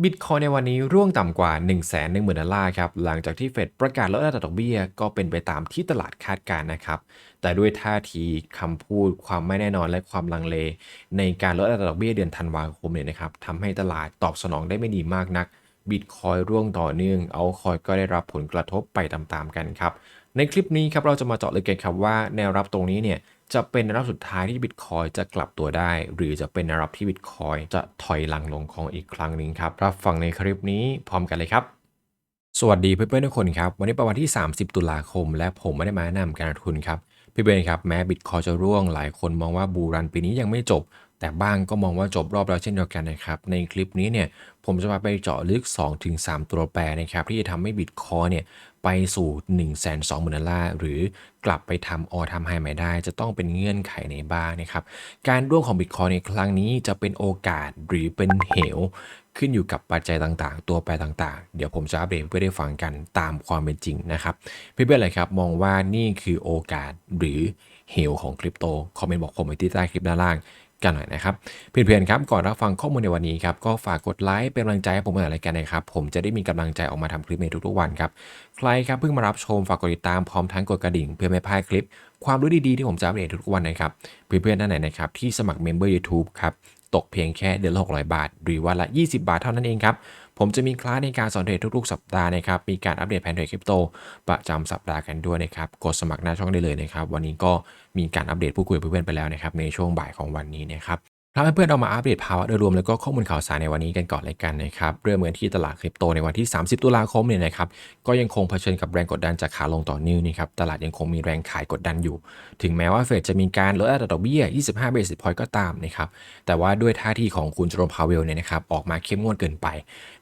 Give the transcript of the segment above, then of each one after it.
บิตคอยในวันนี้ร่วงต่ำกว่า 1 1 0 0 0 0ดอลลาร์ครับ หลังจากที่เฟดประกาศลดอัตราดอกเบี้ยก็เป็นไปตามที่ตลาดคาดการณ์นะครับ แต่ด้วยท่าทีคำพูดความไม่แน่นอนและความลังเล ในการลดอัตราดอกเบี้ยเดือนธันวาคมเนี่ยนะครับทำให้ตลาดตอบสนองได้ไม่ดีมากนัก บิตคอยร่วงต่อเนื่อง เอาคอยก็ได้รับผลกระทบไปตามๆกันครับ ในคลิปนี้ครับเราจะมาเจาะลึกกันครับว่าแนวรับตรงนี้เนี่ย จะเป็นนวรับสุดท้ายที่บิตคอยจะกลับตัวได้ หรือจะเป็นนวรับที่บิตคอยจะถอยหลังลงของอีกครั้งหนึ่งครับรับฟังในคลิปนี้พร้อมกันเลยครับสวัสดีเพื่อนๆทุกคนครับ วันนี้เป็นวันที่ 30 ตุลาคม และผมไม่ได้มาแนะนำการลงทุนครับ พี่เบนครับแม้บิตคอยจะร่วงหลายคนมองว่าบูรันปีนี้ยังไม่จบ แต่บ้างก็มองว่าจบรอบแล้วเช่นเดียวกันนะครับ ในคลิปนี้เนี่ยผมจะมาไปเจาะลึก 2-3 ตัวแปรนะครับที่จะทำให้บิตคอยเนี่ย ไปสู่ 1 2 0 0 0 0ดอลลาร์หรือกลับไปทำออทำไฮใหม่ได้ จะต้องเป็นเงื่อนไขในบ้างนะครับ การร่วงของบิตคอยในครั้งนี้จะเป็นโอกาสหรือเป็นเหว ขึ้นอยู่กับปัจจัยต่างๆ ตัวแปรต่างๆ เดี๋ยวผมจะอัปเดตเพื่อได้ฟังกันตามความเป็นจริงนะครับเพื่อนๆเลยครับมองว่านี่คือโอกาสหรือเหวของคริปโตคอมเมนต์บอกผมไว้ที่ใต้คลิปด้านล่าง กันหน่อยนะครับ เพื่อนๆครับก่อนรับฟังข้อมูลในวันนี้ครับก็ฝากกดไลค์เป็นกำลังใจให้ผมในรายการนะครับผมจะได้มีกำลังใจออกมาทำคลิปในทุกๆวันครับใครครับเพิ่งมารับชมฝากกดติดตามพร้อมทั้งกดกระดิ่ง เพื่อไม่พลาดคลิป ความรู้ดีๆที่ผมจะอัปเดตทุกวันนะครับเพื่อนๆท่านไหนนะครับที่สมัครเมมเบอร์ยูทูบครับตกเพียงแค่เดือนละ600 บาท หรือวันละ 20 บาทเท่านั้นเองครับ ผมจะมีคลาสในการสอนเทรดทุกๆ สัปดาห์นะครับ มีการอัปเดตแผนเทรดคริปโตประจำสัปดาห์กันด้วยนะครับ กดสมัครหน้าช่องได้เลยนะครับ วันนี้ก็มีการอัปเดตผู้คุยกับเพื่อนไปแล้วนะครับในช่วงบ่ายของวันนี้นะครับ ครับเพื่อนๆเรามาอัปเดตภาวะโดยรวมแล้วก็ข้อมูลข่าวสารในวันนี้กันก่อนเลยกันนะครับเริ่มเหมือนที่ตลาดคริปโตในวันที่ 30 ตุลาคมเนี่ยนะครับก็ยังคงเผชิญกับแรงกดดันจากขาลงต่อเนื่องนี่ครับตลาดยังคงมีแรงขายกดดันอยู่ ถึงแม้ว่าเฟดจะมีการลดอัตราดอกเบี้ย 25 เบสิสพอยต์ก็ตามนะครับแต่ว่าด้วยท่าทีของคุณจอร์มพาวเวลเนี่ยนะครับออกมาเข้มงวดเกินไป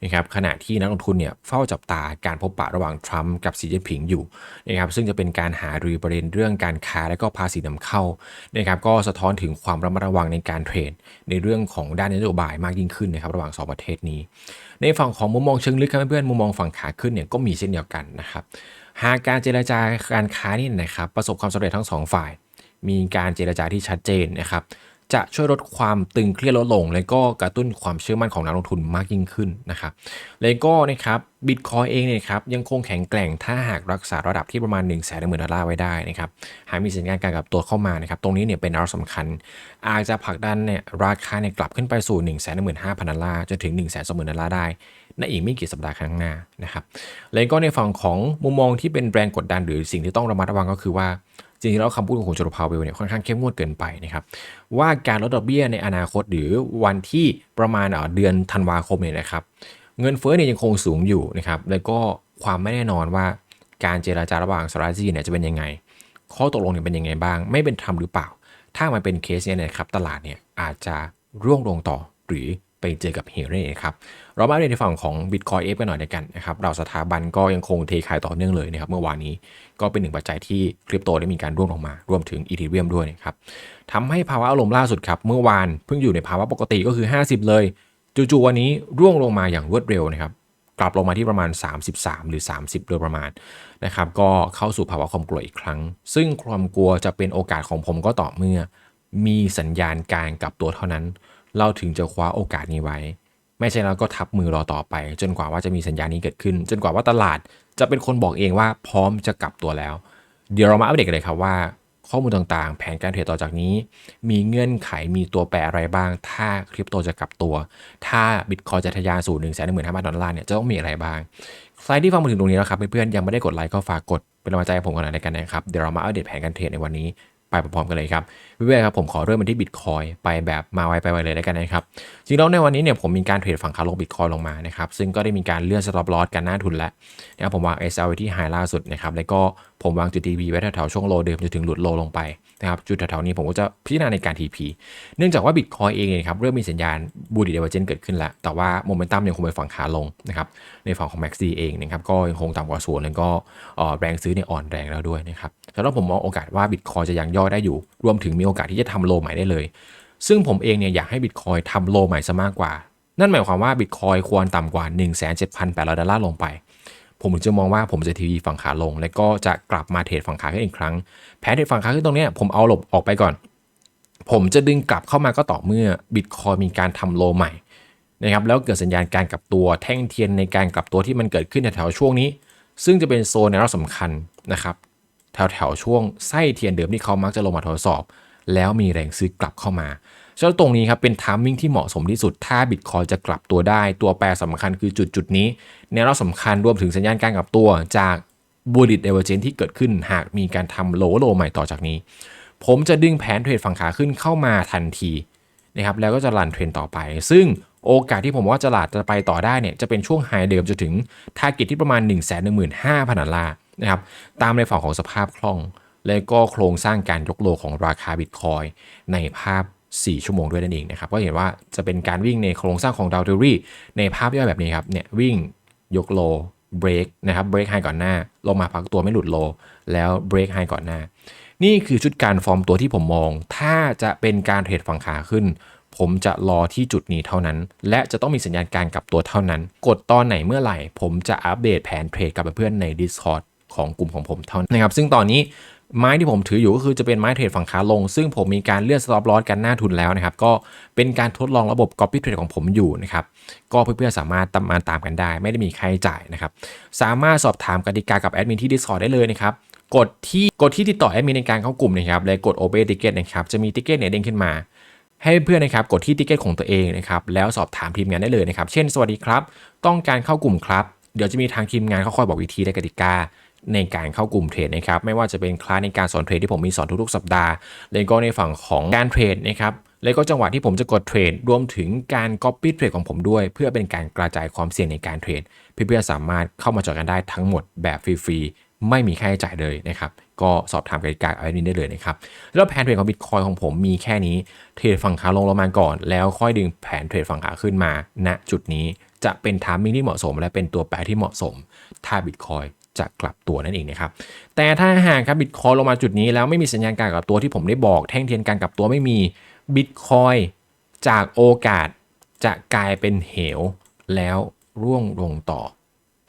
นะครับขณะที่นักลงทุนเนี่ยเฝ้าจับตาการพบปะระหว่างทรัมป์กับสีจิ้นผิงอยู่นะครับซึ่งจะเป็นการหารือประเด็นเรื่องการค้าและก็ภาษีนำเข้านะครับก็สะท้อนถึงความระมัดระวังในการเทรดในเรื่องของด้านนโยบายมากยิ่งขึ้นนะครับระหว่าง 2 ประเทศนี้ ในฝั่งของมุมมองเชิงลึกครับเพื่อนมุมมองฝั่งขาขึ้นเนี่ยก็มีเช่นเดียวกันนะครับหากการเจรจาการค้านี่นะครับประสบความสำเร็จทั้งสองฝ่าย มีการเจรจาที่ชัดเจนนะครับ จะช่วยลดความตึงเครียดลดลง และก็กระตุ้นความเชื่อมั่นของนักลงทุนมากยิ่งขึ้นนะครับแล้วก็นะครับบิตคอยเองเนี่ยครับยังคงแข็งแกร่งถ้าหากรักษาระดับที่ประมาณ1นึ่งแสนหมื่นดอลลาร์ไว้ได้นะครับหากมีสัญญาณการกลับตัวเข้ามานะครับตรงนี้เนี่ยเป็นแนวสำคัญ อาจจะผลักดันเนี่ยราคาเนี่ยกลับขึ้นไปสู่1นึ่งแสนหมื่นห้าพันดอลลาร์จนถึง1นึ่งแสนสองหมื่นดอลลาร์ได้ในอีกไม่กี่สัปดาห์ข้างหน้านะครับแล้วก็ในฝั่งของมุมมองที่เป็นแรงกดดันหรือสิ่งที่ต้องระมัดระวังก็คือว่า จริงๆแล้วคำพูดของคุณโจรพาวเวลเนี่ยค่อนข้างเข้มงวดเกินไปนะครับว่าการลดดอกเบี้ยในอนาคตหรือวันที่ประมาณเดือนธันวาคมเนี่ยนะครับเงินเฟ้อเนี่ยยังคงสูงอยู่นะครับแล้วก็ความไม่แน่นอนว่าการเจราจาระหว่างสหรัฐจีนเนี่ยจะเป็นยังไง ข้อตกลงเนี่ยเป็นยังไงบ้าง ไม่เป็นธรรมหรือเปล่า ถ้ามันเป็นเคสเนี่ยนะครับตลาดเนี่ยอาจจะร่วงลงต่อหรือ ไปเจอกับเฮเร่ครับเรามาในฝั่งของ Bitcoin F กันหน่อยด้วยกันนะครับเราสถาบันก็ยังคงเทขายต่อเนื่องเลยนะครับเมื่อวานนี้ก็เป็นหนึ่งปัจจัยที่คริปโตได้มีการร่วงลงมา รวมถึงอีทีเรียมด้วยนะครับทำให้ภาวะอารมณ์ล่าสุดครับ เมื่อวานเพิ่งอยู่ในภาวะปกติก็คือ 50 เลยจู่ๆวันนี้ร่วงลงมาอย่างรวดเร็วนะครับกลับลงมาที่ประมาณ 33 หรือ 30 โดยประมาณนะครับก็เข้าสู่ภาวะความกลัวอีกครั้ง ซึ่งความกลัวจะเป็นโอกาสของผมก็ต่อเมื่อ มีสัญญาณการกลับตัวเท่านั้น เราถึงจะคว้าโอกาสนี้ไว้ ไม่ใช่แล้วก็ทับมือรอต่อไป จนกว่าว่าจะมีสัญญานี้เกิดขึ้น จนกว่าว่าตลาดจะเป็นคนบอกเองว่าพร้อมจะกลับตัวแล้ว เดี๋ยวเรามาอัปเดตกันเลยครับว่า ข้อมูลต่างๆ แผนการเทรดต่อจากนี้ มีเงื่อนไขมีตัวแปรอะไรบ้าง ถ้าคริปโตจะกลับตัว ถ้าบิตคอยจะทะยานสู่1นึ่งแสนหนึ่งหมื่นห้าพันดอลลาร์เนี่ยจะต้องมีอะไรบ้างใครที่ฟังมาถึงตรงนี้แล้วครับเพื่อนๆยังไม่ได้กดไลค์ก็ฝากกดเป็นกำลังใจให้ผมกันหน่อยในกันนะครับ เดี๋ยวเรามาอัปเดตแผนการเทรดในวันนี้ ไปพร้อมๆกันเลยครับพี่เวครับผมขอเริ่มมาที่บิตคอยไปแบบมาไวไปไวเลยแล้วกันนะครับจริงแล้วในวันนี้เนี่ยผมมีการเทรดฝั่งขาลงบิตคอยลงมานะครับซึ่งก็ได้มีการเลื่อนสต็อปลอสกันหน้าทุนแล้วนะครับผมวาง SL ไว้ที่ไฮล่าสุดนะครับแล้วก็ ผมวางจุด TP ไว้แถวๆช่วงโลเดิมจนถึงหลุดโลลงไปนะครับจุดแถวๆนี้ผมก็จะพิจารณาในการ TP เนื่องจากว่าบิตคอยเองเนี่ยครับเริ่มมีสัญญาณบูดีเดเวอร์เจนเกิดขึ้นแล้วแต่ว่าโมเมนตัมยังคงไปฝั่งขาลงนะครับในฝั่งของ MACD เองนะครับก็ยังคงต่ำกว่าศูนย์แล้วก็แรงซื้อเนี่ยอ่อนแรงแล้วด้วยนะครับแล้วผมมองโอกาสว่าบิตคอยจะยังย่อได้อยู่ รวมถึงมีโอกาสที่จะทำโลใหม่ได้เลย ซึ่งผมเองเนี่ยอยากให้บิตคอยทำโลใหม่ซะมากกว่านั่นหมายความว่าบิตคอยควรต่ำกว่า 17,800ดอลลาร์ลงไป ผมจะมองว่าผมจะทีวีฝั่งขาลง และก็จะกลับมาเทรดฝั่งขาขึ้นอีกครั้งแผนเทรดฝั่งขาขึ้นตรงนี้ผมเอาหลบออกไปก่อน ผมจะดึงกลับเข้ามาก็ต่อเมื่อบิตคอยมีการทำโลใหม่นะครับแล้วเกิดสัญญาณการกลับตัวแท่งเทียนในการกลับตัวที่มันเกิดขึ้นแถวๆช่วงนี้ ซึ่งจะเป็นโซนในรอบสำคัญนะครับแถวแถวๆช่วงไส้เทียนเดิมที่เขามักจะลงมาทดสอบ แล้วมีแรงซื้อกลับเข้ามา ฉะนั้นตรงนี้ครับเป็นทามมิ่งที่เหมาะสมที่สุด ถ้าบิตคอยจะกลับตัวได้ ตัวแปรสำคัญคือจุดจุดนี้ในวรอบสำคัญรวมถึงสัญญาณการกลับตัวจากบูลิตเดเวอร์เจนที่เกิดขึ้น หากมีการทำโลโลใหม่ต่อจากนี้ ผมจะดึงแผนเทรดฝั่งขาขึ้นเข้ามาทันทีนะครับแล้วก็จะรันเทรนต่อไป ซึ่งโอกาสที่ผมว่าตลาดจะไปต่อได้เนี่ยจะเป็นช่วงไฮเดิมจนถึงทาร์เก็ตที่ประมาณ 1 1 5 0 0 0ดอลลาร์นะครับตามในฝั่งของสภาพคล่อง และก็โครงสร้างการยกโลของราคาบิตคอยในภาพ 4 ชั่วโมงด้วยนั่นเองนะครับ ก็เห็นว่าจะเป็นการวิ่งในโครงสร้างของดาวเทอรี่ในภาพย่อยแบบนี้ครับ เนี่ยวิ่งยกโลเบรกนะครับเบรกไฮก่อนหน้า ลงมาพักตัวไม่หลุดโล แล้วเบรกไฮก่อนหน้า นี่คือชุดการฟอร์มตัวที่ผมมอง ถ้าจะเป็นการเทรดฝั่งขาขึ้น ผมจะรอที่จุดนี้เท่านั้น และจะต้องมีสัญญาณการกลับตัวเท่านั้น กดตอนไหนเมื่อไหร่ ผมจะอัปเดตแผนเทรดกับเพื่อนใน Discord ของกลุ่มของผมเท่านั้นนะครับ ซึ่งตอนนี้ ไม้ที่ผมถืออยู่ก็คือจะเป็นไม้เทรดฝั่งขาลง ซึ่งผมมีการเลื่อน stop loss กันหน้าทุนแล้วนะครับ ก็เป็นการทดลองระบบ copy trade ของผมอยู่นะครับ ก็เพื่อนๆสามารถตามมาตามกันได้ ไม่ได้มีค่าใช้จ่ายนะครับ สามารถสอบถามกติกากับแอดมินที่ Discord ได้เลยนะครับกดที่กดที่ติดต่อแอดมินในการเข้ากลุ่มนะครับเลยกด obey ticket นะครับจะมี ticket เนี่ยเด้งขึ้นมา ให้เพื่อนนะครับกดที่ติเกตของตัวเองนะครับแล้วสอบถามทีมงานได้เลยนะครับ เช่น สวัสดีครับ ต้องการเข้ากลุ่มครับ เดี๋ยวจะมีทางทีมงานเขาคอยบอกวิธีและกติกา ในการเข้ากลุ่มเทรดนะครับ ไม่ว่าจะเป็นคลาสในการสอนเทรดที่ผมมีสอนทุกๆ สัปดาห์ แล้วก็ในฝั่งของการเทรดนะครับแล้วก็จังหวะที่ผมจะกดเทรด รวมถึงการ Copy เทรดของผมด้วย เพื่อเป็นการกระจายความเสี่ยงในการเทรด เพื่อนๆสามารถเข้ามาจอยกันได้ทั้งหมดแบบฟรีๆ ไม่มีค่าใช้จ่ายเลยนะครับ ก็สอบถามกติกาเอาไว้นี้ได้เลยนะครับ แล้วแผนเทรดของบิตคอยของผมมีแค่นี้ เทรดฝั่งขาลงลงมาก่อน แล้วค่อยดึงแผนเทรดฝั่งขาขึ้นมา ณ จุดนี้จะเป็นทามมิ่งที่เหมาะสม และเป็นตัวแปรที่เหมาะสม ถ้าบิตคอย จะกลับตัวนั่นเองนะครับแต่ถ้าหากครับบิตคอยลงมาจุดนี้แล้วไม่มีสัญญาณการกลับตัวที่ผมได้บอกแท่งเทียนการกลับตัวไม่มีบิตคอยจากโอกาสจะกลายเป็นเหว แล้วร่วงลงต่อ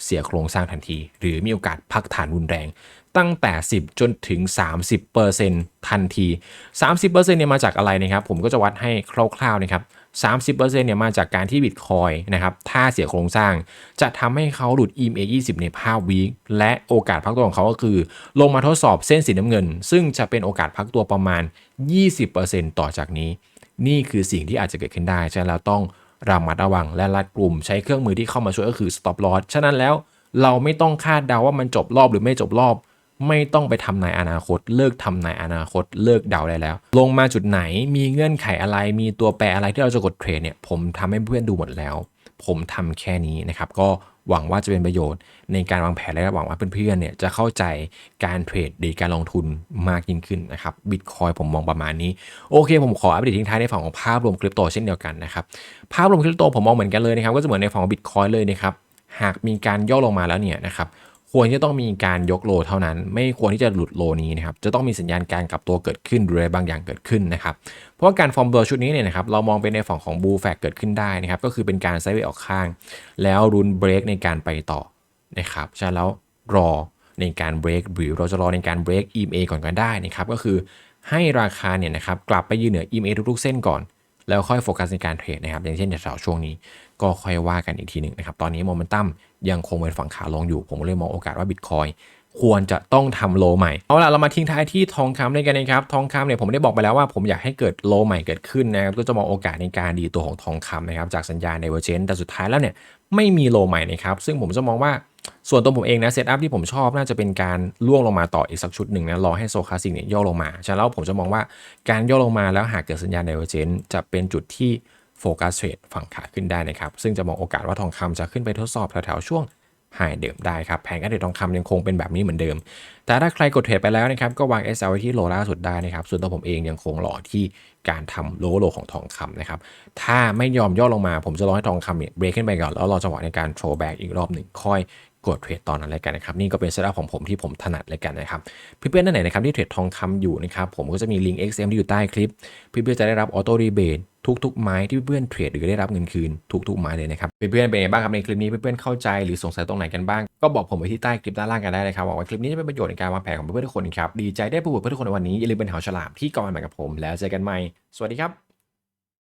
เสียโครงสร้างทันที หรือมีโอกาสพักฐานรุนแรง ตั้งแต่ 10 จนถึง 30%ทันที 30%เนี่ยมาจากอะไรนะครับ ผมก็จะวัดให้คร่าวๆนะครับ 30%เนี่ยมาจากการที่บิตคอยนะครับถ้าเสียโครงสร้าง จะทำให้เขาหลุด EMA 20 ในภาพวีคและโอกาสพักตัวของเขาก็คือ ลงมาทดสอบเส้นสีน้ำเงิน ซึ่งจะเป็นโอกาสพักตัวประมาณ 20%ต่อจากนี้ นี่คือสิ่งที่อาจจะเกิดขึ้นได้ฉะนั้นเราต้องระมัดระวังและรัดกลุ่มใช้เครื่องมือที่เข้ามาช่วยก็คือ stop loss ฉะนั้นแล้วเราไม่ต้องคาดเดาว่ามันจบรอบหรือไม่จบรอบ ไม่ต้องไปทำนายอนาคต เลิกทำนายอนาคต เลิกเดาได้แล้ว ลงมาจุดไหนมีเงื่อนไขอะไร มีตัวแปรอะไรที่เราจะกดเทรดเนี่ยผมทำให้เพื่อนดูหมดแล้ว ผมทำแค่นี้นะครับก็หวังว่าจะเป็นประโยชน์ในการวางแผนและหวังว่าเพื่อนๆเนี่ยจะเข้าใจการเทรดหรือการลงทุนมากยิ่งขึ้นนะครับบิตคอยผมมองประมาณนี้ โอเค ผมขออัปเดตทิ้งท้ายในฝั่งของภาพรวมคริปโตเช่นเดียวกันนะครับภาพรวมคริปโตผมมองเหมือนกันเลยนะครับก็จะเหมือนในฝั่งของบิตคอยเลยนะครับหากมีการย่อลงมาแล้วเนี่ยนะครับ ควรจะต้องมีการยกโลเท่านั้น ไม่ควรที่จะหลุดโลนี้นะครับ จะต้องมีสัญญาณการกลับตัวเกิดขึ้นหรืออะไรบางอย่างเกิดขึ้นนะครับ เพราะว่าการฟอร์มตัวชุดนี้เนี่ยนะครับ เรามองเป็นในฝั่งของบูแฟกเกิดขึ้นได้นะครับ ก็คือเป็นการไซด์เวย์ออกข้าง แล้วรุนเบรกในการไปต่อนะครับฉะนั้นแล้วรอในการเบรกหรือเราจะรอในการเบรก EMA ก่อนก็ได้นะครับ ก็คือให้ราคาเนี่ยนะครับกลับไปยืนเหนือ EMA ทุกๆเส้นก่อน แล้วค่อยโฟกัสในการเทรดนะครับอย่างเช่นแถวช่วงนี้ก็ค่อยว่ากันอีกทีหนึ่งนะครับ ตอนนี้โมเมนตัมยังคงเป็นฝั่งขาลงอยู่ ผมเลยมองโอกาสว่าบิตคอยควรจะต้องทำโลใหม่ เอาล่ะ เรามาทิ้งท้ายที่ทองคำด้วยกันนะครับ ทองคำเนี่ยผมได้บอกไปแล้วว่าผมอยากให้เกิดโลใหม่เกิดขึ้นนะครับ ก็จะมองโอกาสในการดีตัวของทองคำนะครับ จากสัญญาณไดเวอร์เจนแต่สุดท้ายแล้วเนี่ยไม่มีโลใหม่นะครับ ซึ่งผมจะมองว่า ส่วนตัวผมเองนะเซตอัพที่ผมชอบน่าจะเป็นการล่วงลงมาต่ออีกสักชุดหนึ่งนะรอให้โซคาสิกเนี่ยย่อลงมาฉะนั้นแล้วผมจะมองว่าการย่อลงมาแล้วหากเกิดสัญญาณไดเวอร์เจนจะเป็นจุดที่โฟกัสเทรดฝั่งขาขึ้นได้นะครับ ซึ่งจะมองโอกาสว่าทองคำจะขึ้นไปทดสอบแถวๆช่วงไฮเดิมได้ครับ แผนการเทรดทองคำยังคงเป็นแบบนี้เหมือนเดิม แต่ถ้าใครกดเทรดไปแล้วนะครับ ก็วาง SL ไว้ที่โลล่าสุดได้นะครับ ส่วนตัวผมเองยังคงรอที่การทำโลโลของทองคำนะครับ ถ้าไม่ยอมย่อลงมาผมจะรอให้ทองคำเนี่ยเบรกขึ้นไปก่อน แล้วรอจังหวะในการโทรแบ็กอีกรอบหนึ่งค่อย กดเทรดตอนนั้นเลยกันนะครับนี่ก็เป็นเซตอัพของผมที่ผมถนัดเลยกันนะครับเพื่อนๆท่านไหนนะครับที่เทรดทองคำอยู่นะครับผมก็จะมีลิงก์ XM ที่อยู่ใต้คลิปเพื่อนๆจะได้รับออโต้รีเบททุกๆไม้ที่เพื่อนๆเทรดหรือได้รับเงินคืนทุกๆไม้เลยนะครับเพื่อนๆเป็นไงบ้างครับในคลิปนี้เพื่อนๆเข้าใจหรือสงสัยตรงไหนกันบ้าง ก็บอกผมไว้ที่ใต้คลิปด้านล่างกันได้เลยครับหวังว่าคลิปนี้จะเป็นประโยชน์ในการวางแผนของเพื่อนๆทุกคนครับดีใจได้พูดกับเพื่อนๆทุกคนในวันนี้อย่าลืมเป็นหาฉลามที่กองใหม่กับผม แล้วเจอกันใหม่สวัสดีครับ